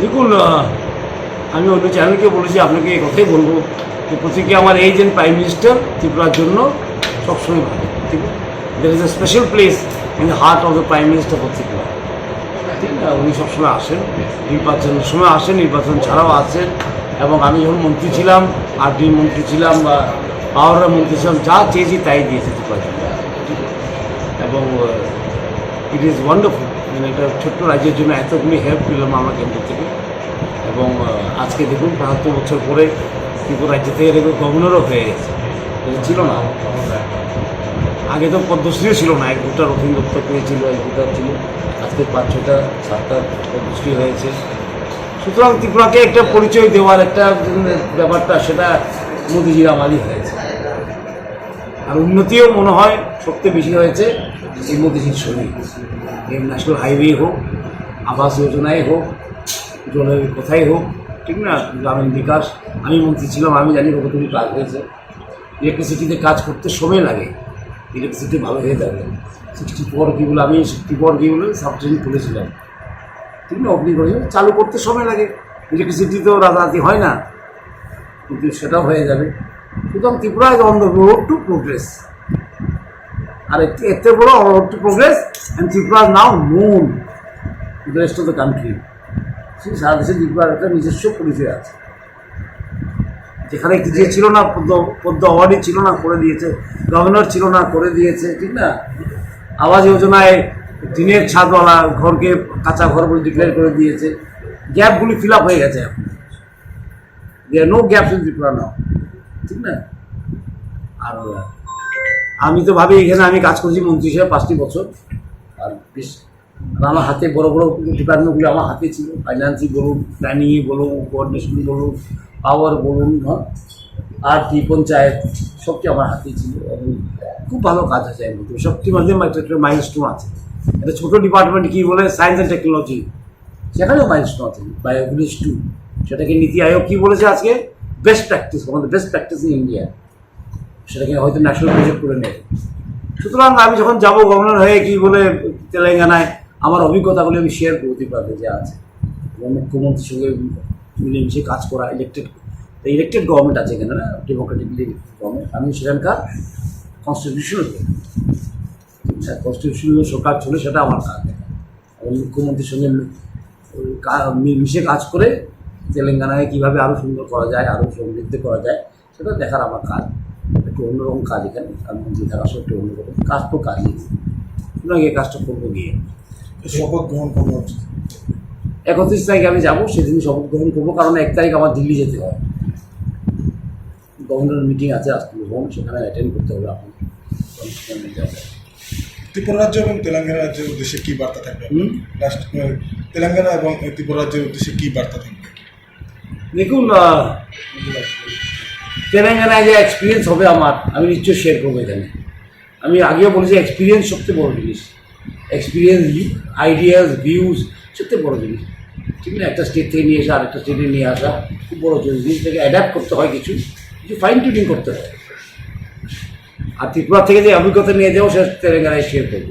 দেখুন আমি অন্য চ্যানেলকে বলেছি, আপনাকে এই কথাই বলব যে প্রতীকে আমার এই যে প্রাইম মিনিস্টার ত্রিপুরার জন্য সবসময় ভালো, ঠিক there is a special place in the heart of the prime minister for ঠিক না উনি সবসময় আসেন নির্বাচনের সময় আসেন, নির্বাচন ছাড়াও আসেন, এবং আমি যখন মন্ত্রী ছিলাম আরডি মন্ত্রী ছিলাম বা পাওয়ারের মন্ত্রী ছিলাম, যা চেয়েছি তাই দিয়েছে ত্রিপুরা? এবং ইট ইজ ওয়ান্ডারফুল মানে একটা ছোট্ট রাজ্যের জন্য এতগুলি হেল্প পেলাম আমরা কেন্দ্র থেকে। এবং আজকে দেখুন বাহাত্তর বছর পরে ত্রিপুরা রাজ্য থেকে দেখুন গভর্নরও হয়ে গেছে। ছিল না। আগে তো পদ্মশ্রীও ছিল না। এক দুটা রথীন দত্ত পেয়েছিল, এক দুটা ছিল। আজকে পাঁচ ছটা সাতটা পদ্মশ্রী হয়েছে। সুতরাং ত্রিপুরাকে একটা পরিচয় দেওয়ার একটা ব্যাপারটা সেটা মোদিজির আমারই হয়েছে। আর উন্নতিও মনে হয় সবচেয়ে বেশি হয়েছে এই মোদিজির শরীর। ন্যাশনাল হাইওয়ে হোক আবাস যোজনায় হোক জলের কোথায় হোক, ঠিক না? গ্রামীণ বিকাশ। আমি মন্ত্রী ছিলাম, আমি জানি কতটুকু কাজ হয়েছে। ইলেকট্রিসিটিতে কাজ করতে সময় লাগে। ইলেকট্রিসিটি ভালো হয়ে যাবে। সিক্সটি ফোর কিগুলো আমি সিক্সটি ফোর কিগুলো সাবস্টেশন খুলেছিলাম। ঠিক না? অগ্নি চালু করতে সময় লাগে। ইলেকট্রিসিটি তো রাতারাতি হয় না। কিন্তু সেটাও হয়ে যাবে। সুতরাং Tripura is on the road to progress আর এতে এতে বড় road to progress and Tripura now known the rest of the country সেই সারা দেশে ত্রিপুরার একটা নিজস্ব পরিচয় আছে। যেখানে যে ছিল না, পদ্ম পদ্ম অ্যাওয়ার্ডই ছিল না, করে দিয়েছে। গভর্নর ছিল না, করে দিয়েছে, ঠিক না? আবাস যোজনায় টিনের ছাদওয়ালা ঘরকে কাঁচা ঘর বলে ডিক্লেয়ার করে দিয়েছে। গ্যাপগুলি ফিল আপ হয়ে গেছে এখন। There no gaps in Tripura now ঠিক না? আর আমি তো ভাবি এখানে আমি কাজ করছি মন্ত্রী হিসেবে পাঁচটি বছর। আর বেশ আমার হাতে বড় বড় ডিপার্টমেন্টগুলো আমার হাতে ছিল। ফাইন্যান্সই বলুন প্ল্যানিংই বলুন কোঅর্ডিনেশন বলুন পাওয়ার বলুন হ্যাঁ? আর কি, পঞ্চায়েত সবটি আমার হাতেই ছিল। এবং খুব ভালো কাজ আছে এর মধ্যে। সবটির মধ্যে একটা মাইলস্টোন আছে। একটা ছোটো ডিপার্টমেন্ট কী বলে? সায়েন্স অ্যান্ড টেকনোলজি সেখানেও মাইলস্টোন আছে। বায়োভিলেজ টু সেটাকে নীতি আয়োগ কী বলেছে আজকে? বেস্ট প্র্যাকটিস আমাদের বেস্ট প্র্যাকটিস ইন ইন্ডিয়া সেটাকে হয়তো ন্যাশনাল প্রজেক্ট করে নেবে। সুতরাং আমি যখন যাব গভর্নর হয়ে কি বলে তেলেঙ্গানায়, আমার অভিজ্ঞতাগুলি আমি শেয়ার করতে পারবে যে আছে। এবং মুখ্যমন্ত্রীর সঙ্গে মিলেমিশে কাজ করা ইলেকটেড ইলেকটেড গভর্নমেন্ট আছে এখানে না ডেমোক্রেটিকলি গভর্নমেন্ট আমি সেখানকার কনস্টিটিউশনাল কনস্টিটিউশনাল সরকার ছিল সেটা আমার কাজ। এবং মুখ্যমন্ত্রীর সঙ্গে মিশে কাজ করে তেলেঙ্গানায় কীভাবে আরও সুন্দর করা যায় আরও সমৃদ্ধ করা যায়, সেটা দেখার আমার কাজ। একটু অন্যরকম কাজ এখানে। আমি মন্ত্রী থাকা সত্ত্বেও অন্যরকম। কাজ তো কাজই। সুতরাং এই কাজটা করব গিয়ে। শপথ গ্রহণ করব। একত্রিশ তারিখে আমি যাব সেদিন শপথ গ্রহণ করব কারণ এক তারিখ আমার দিল্লি যেতে হয়। গভর্নর মিটিং আছে আজকে ভবন সেখানে অ্যাটেন্ড করতে হবে সেখানে ত্রিপুরা রাজ্য এবং তেলেঙ্গানা রাজ্যের উদ্দেশ্যে কি বার্তা থাকবে? তেলেঙ্গানা এবং ত্রিপুরা রাজ্যের উদ্দেশ্যে কি বার্তা থাকবে? দেখুন তেলেঙ্গানায় যে এক্সপিরিয়েন্স হবে আমার, আমি নিশ্চয়ই শেয়ার করব এখানে। আমি আগেও বলেছি এক্সপিরিয়েন্স সবচেয়ে বড় জিনিস। এক্সপিরিয়েন্স আইডিয়াস ভিউজ সবচেয়ে বড় জিনিস। ঠিক না? একটা স্টেট থেকে নিয়ে আসা, আরেকটা স্টেটে নিয়ে আসা, খুব বড় জিনিস। থেকে অ্যাডাপ্ট করতে হয় কিছু কিছু ফাইন টিউনিং করতে হয়। আর ত্রিপুরা থেকে যে অভিজ্ঞতা নিয়ে যাব, সেটা তেলেঙ্গানায় শেয়ার করব।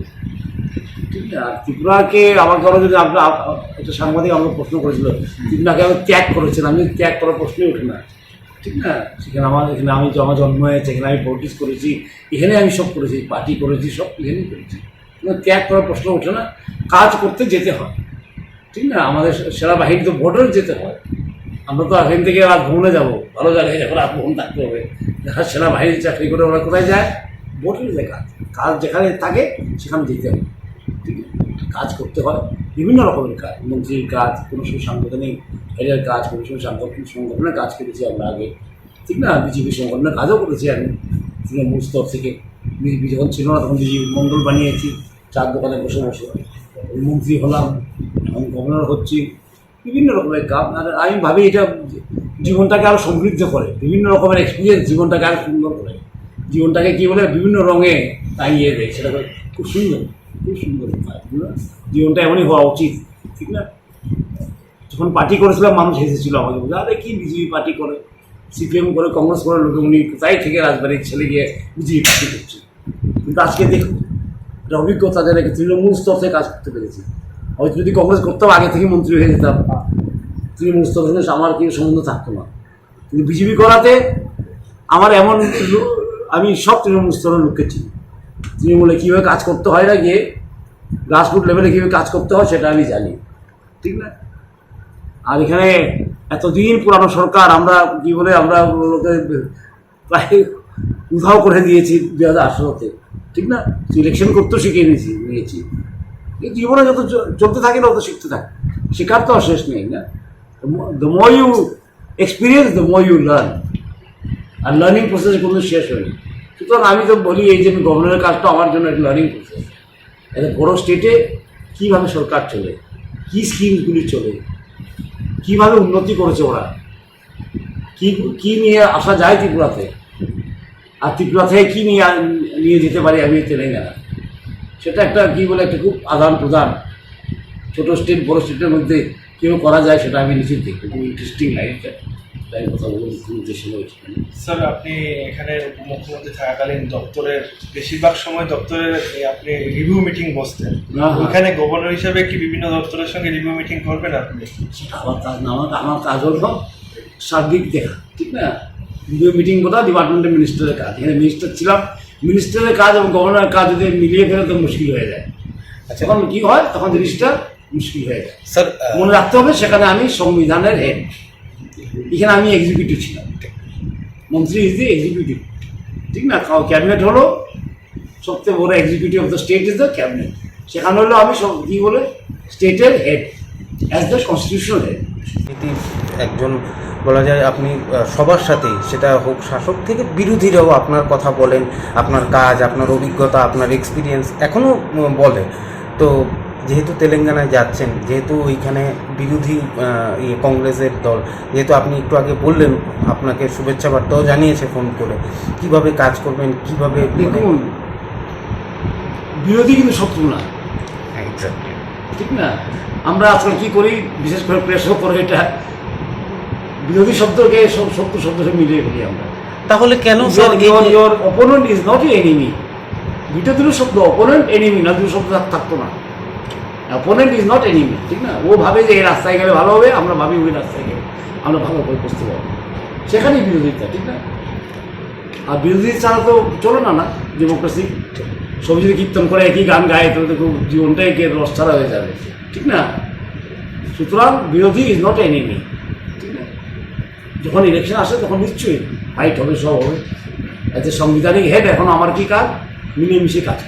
ঠিক না? আর ত্রিপুরাকে আমার কারও যদি আপনার একটা সাংবাদিক আমাকে প্রশ্ন করেছিল, ত্রিপুরাকে আমি ত্যাগ করেছেন আমি ত্যাগ করার প্রশ্নই ওঠে না। ঠিক না? সেখানে আমার এখানে আমি আমার জন্ম হয়েছে, এখানে আমি পলিটিক্স করেছি, এখানে আমি সব করেছি পার্টি করেছি, সব এখানেই করেছি। কিন্তু ত্যাগ করার প্রশ্ন ওঠে না। কাজ করতে যেতে হয়। ঠিক না? আমাদের সেনাবাহিনী তো ভোটের যেতে হয়। আমরা তো এখান থেকে রাত ভ্রমণে যাব। ভালো জায়গায় যাব রাত ভ্রমণ থাকতে হবে, যারা সেনাবাহিনীর চাকরি করে ওরা কোথায় যায়? ভোটের যে কাজ কাজ যেখানে থাকে, সেখানে যেতে হবে ঠিক আছে কাজ করতে হয়। বিভিন্ন রকমের কাজ মন্ত্রীর কাজ কোনো সময় সাংগঠনিক হেডের কাজ, কোনো সময় সাংগঠনিক সংগঠনের কাজ করেছি আমরা আগে। ঠিক না? বিজেপি সংগঠনের কাজও করেছি আমি। তৃণমূল স্তর থেকে। বিজেপি যখন ছিল না, তখন বিজেপি মণ্ডল বানিয়েছি। চার দোকানে বসে বসে। মন্ত্রী হলাম এখন গভর্নর হচ্ছি। বিভিন্ন রকমের কাজ আর আমি ভাবি এটা জীবনটাকে আরও সমৃদ্ধ করে। বিভিন্ন রকমের এক্সপিরিয়েন্স জীবনটাকে আরও সুন্দর করে। জীবনটাকে কী বলে? বিভিন্ন রঙে টাঙিয়ে দেয়। সেটা খুব সুন্দর। সুন্দর উপায়, জীবনটা এমনই হওয়া উচিত ঠিক না? যখন পার্টি করেছিলাম মানুষ হেসেছিল আমাকে বলে আরে কি বিজেপি পার্টি করে? সিপিএম করে কংগ্রেস করে লোকে উনি কোথায় থেকে রাজবাড়ির ছেলে গিয়ে বিজেপি পার্টি করছে? কিন্তু আজকে দেখুন একটা অভিজ্ঞতা যেটা তৃণমূল স্তর থেকে কাজ করতে পেরেছি। হয়তো যদি কংগ্রেস করতাম আগে থেকে মন্ত্রী হয়ে যেতাম। তৃণমূল স্তরের সঙ্গে আমার কিছু সম্বন্ধ থাকতো না। কিন্তু বিজেপি করাতে আমার এমন আমি সব তৃণমূল স্তরের লোককে চিনি। তৃণমূলে কীভাবে কাজ করতে হয় না গিয়ে গ্রাসরুট লেভেলে কীভাবে কাজ করতে হয় সেটা আমি জানি। ঠিক না? আর এখানে এতদিন পুরানো সরকার, আমরা কি বলে, আমরা ওকে প্রায় উধাও করে দিয়েছি দু হাজার ঠিক না? ইলেকশন করতেও শিখিয়ে নিয়েছি নিয়েছি জীবনে যত চলতে থাকে না তত শিখতে থাকে। শেখার তো শেষ নেই, না? The more you experience the more you learn R learning process কোনো শেষ হয়নি। সুতরাং আমি তো বলি, এই যে গভর্নরের কাজটা আমার জন্য একটা লার্নিং প্রসেস একটা বড়ো স্টেটে কীভাবে সরকার চলে, কী স্কিমগুলি চলে, কীভাবে উন্নতি করেছে ওরা, কী কী নিয়ে আসা যায় ত্রিপুরাতে, আর ত্রিপুরা থেকে কী নিয়ে নিয়ে যেতে পারি আমি তেলেঙ্গানা সেটা একটা কী বলে, একটা খুব আদান প্রদান ছোটো স্টেট বড় স্টেটের মধ্যে কেউ করা যায় সেটা আমি নিশ্চিত দেখি, খুব ইন্টারেস্টিং লাগে এটা তাই কথা মুখ্যমন্ত্রীর সঙ্গে ওইখানে। স্যার আপনি এখানে মুখ্যমন্ত্রী থাকাকালীন দপ্তরের বেশিরভাগ সময় দপ্তরের আপনি রিভিউ মিটিং বসতেন। ওখানে গভর্নর হিসেবে কি বিভিন্ন দপ্তরের সঙ্গে রিভিউ মিটিং করবেন আপনি? সেটা আমার কাজ না আমার আমার কাজ হলো সার্বিক দেখা ঠিক না? ভিডিও মিটিং কোথা ডিপার্টমেন্টের মিনিস্টারের কাজ। এখানে মিনিস্টার ছিলাম মিনিস্টারের কাজ এবং গভর্নরের কাজ যদি মিলিয়ে ফেলে তো মুশকিল হয়ে যায়। আচ্ছা। তখন কি হয়? তখন জিনিসটা মুশকিল হয়ে যায়। স্যার মনে রাখতে হবে সেখানে আমি সংবিধানের হেড এখানে আমি এক্সিকিউটিভ ছিলাম মন্ত্রী ইজ দি এক্সিকিউটিভ ঠিক না? ক্যাবিনেট হলো, সবচেয়ে বড় executive of the state is the cabinet সেখানে হলো আমি সব, কী বলে স্টেটের head as the constitutional head একজন, বলা যায় আপনি সবার সাথেই, সেটা হোক শাসক থেকে বিরোধীরাও আপনার কথা বলেন, আপনার কাজ, আপনার অভিজ্ঞতা, আপনার এক্সপিরিয়েন্স এখনও বলে। তো যেহেতু তেলেঙ্গানায় যাচ্ছেন যেহেতু ওইখানে বিরোধী ইয়ে কংগ্রেসের দল যেহেতু আপনি একটু আগে বললেন আপনাকে শুভেচ্ছা বার্তাও জানিয়েছে ফোন করে কীভাবে কাজ করবেন কীভাবে দেখুন বিরোধী কিন্তু শত্রু না। ঠিক না? আমরা আজকাল কি করি? বিশেষ করে প্রেসও করে এটা বিরোধী শব্দকে সব শত্রু শব্দকে মিলিয়ে ফেলি আমরা। তাহলে কেন sir your opponent is not enemy দুটো দুটো শব্দ অপোনেন্ট এনিমি না দুটো শব্দ থাক- থাকতো না। অপোনেন্ট ইজ নট এনিমি ঠিক না? ও ভাবে যে এই রাস্তায় গেলে ভালো হবে, আমরা ভাবি ওই রাস্তায় গেলে। আমরা ভালো করে বসতে পারব। সেখানেই বিরোধিতা, ঠিক না? আর বিরোধী ছাড়া তো চলো না না? ডেমোক্রেসি সব যদি কীর্তন করে একই গান গায় তো খুব জীবনটাই কে রস ছাড়া হয়ে যাবে, ঠিক না? সুতরাং বিরোধী ইজ নট এনিমি ঠিক না? যখন ইলেকশন আসে, তখন নিশ্চয়ই ফাইট হবে, সব হবে। এতে সাংবিধানিক হেড এখন আমার কি কাজ? মিলেমিশে কাজ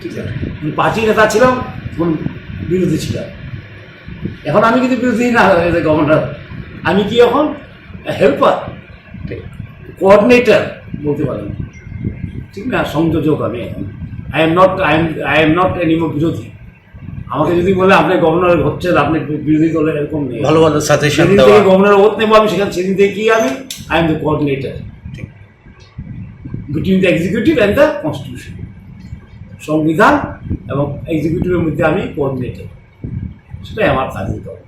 ঠিক আছে? আমি পার্টি নেতা ছিলাম বিরোধী ছিলাম। এখন আমি কিন্তু বিরোধী না গভর্নর আমি কি এখন হেল্পার কোঅর্ডিনেটর বলতে পারেন। ঠিক না? সংযোজক আমি। এখন I am not I am I am not enemy বিরোধী। আমাকে যদি বলে আপনি গভর্নর হচ্ছেন আপনি বিরোধী দলে এরকম নেই। ভালো ভালো সাজেশন সেদিন দেওয়া। থেকে গভর্নর ওথ নেব আমি সেখানে সেদিন থেকে কি আমি? I am the coordinator between the executive and the constitution সংবিধান এবং এক্সিকিউটিভের মধ্যে আমি কোঅর্ডিনেটর সেটাই আমার কাজের হবে